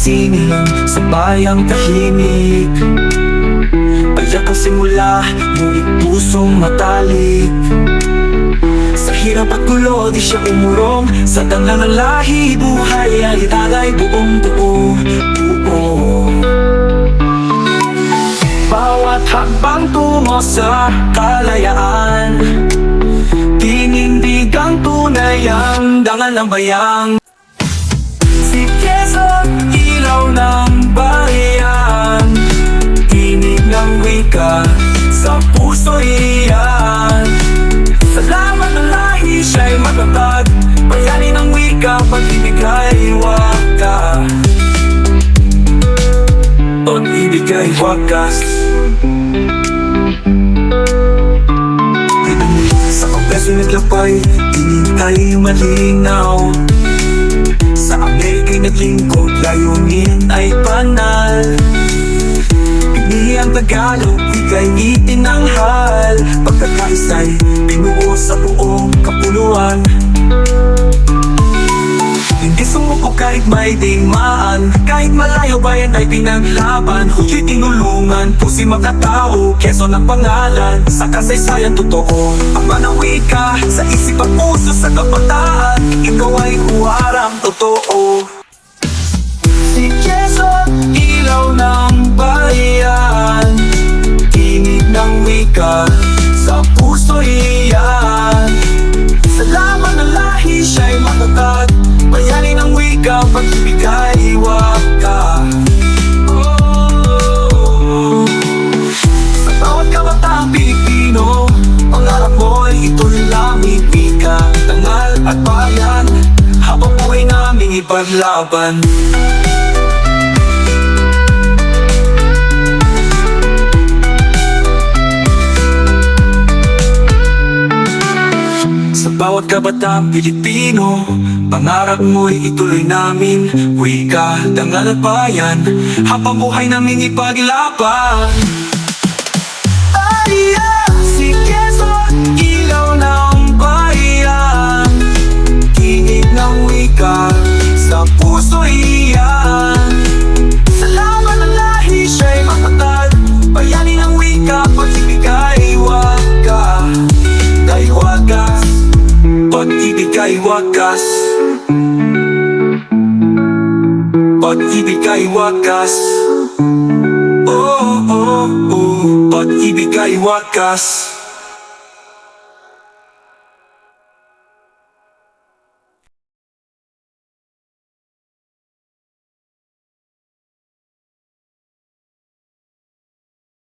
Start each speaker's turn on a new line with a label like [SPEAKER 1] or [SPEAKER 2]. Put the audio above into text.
[SPEAKER 1] sining sa bayang tahimik. Payak ang simula, ngunit pusong matalik. Sa hirap at gulo, di siya umurong. Sa tanglang ng lahi, buhay ay talay buong buo Buo Bawat hakbang tungo sa kalayaan Tinindig ang tunay ang dangal ng bayang. Si Quezon, ilaw ng bayan. Tinig ng wika, sa puso iyan. Salamat ng lahi, siya'y matatag. Bayani ng wika, pag-ibig ay waka Pag-ibig ay wakas Sa kongreso naglapay, tinig ay malinaw Amerika'y naglingkod, layunin ay banal. Pinihi ang Tagalog, ika'y itinanghal Pagkakaisa'y binuo sa buong kapuluan. Hindi sumuko kahit may digmaan Kahit malayo bayan ay pinaglaban. Huli tinulungan, pusi makatao Keso ng pangalan, sa kasaysayan totoo. Ama ng wika, sa isip at puso sa kabataan. Ikaw ay huwarang totoo wika, sa puso iyan. Salamat na lahi, siya'y matatag Bayani ng wika, pag-ibig ay waka oh. Sa bawat kabataang Pilipino Pangarap mo'y ituloy lamig Wika, tangal at bayan Habang buhay naming ipaglaban Sa bawat kabataang Pilipino Pangarap mo'y ituloy namin. Wika, dangal at bayan Habang buhay namin ipaglaban. Ay, ah, si Quezon, ilaw ng bayan. Tinig ng wika, sa puso iyan pag-ibig wakas. Pag-ibig wakas? Oh, oh, oh, pag-ibig ay wakas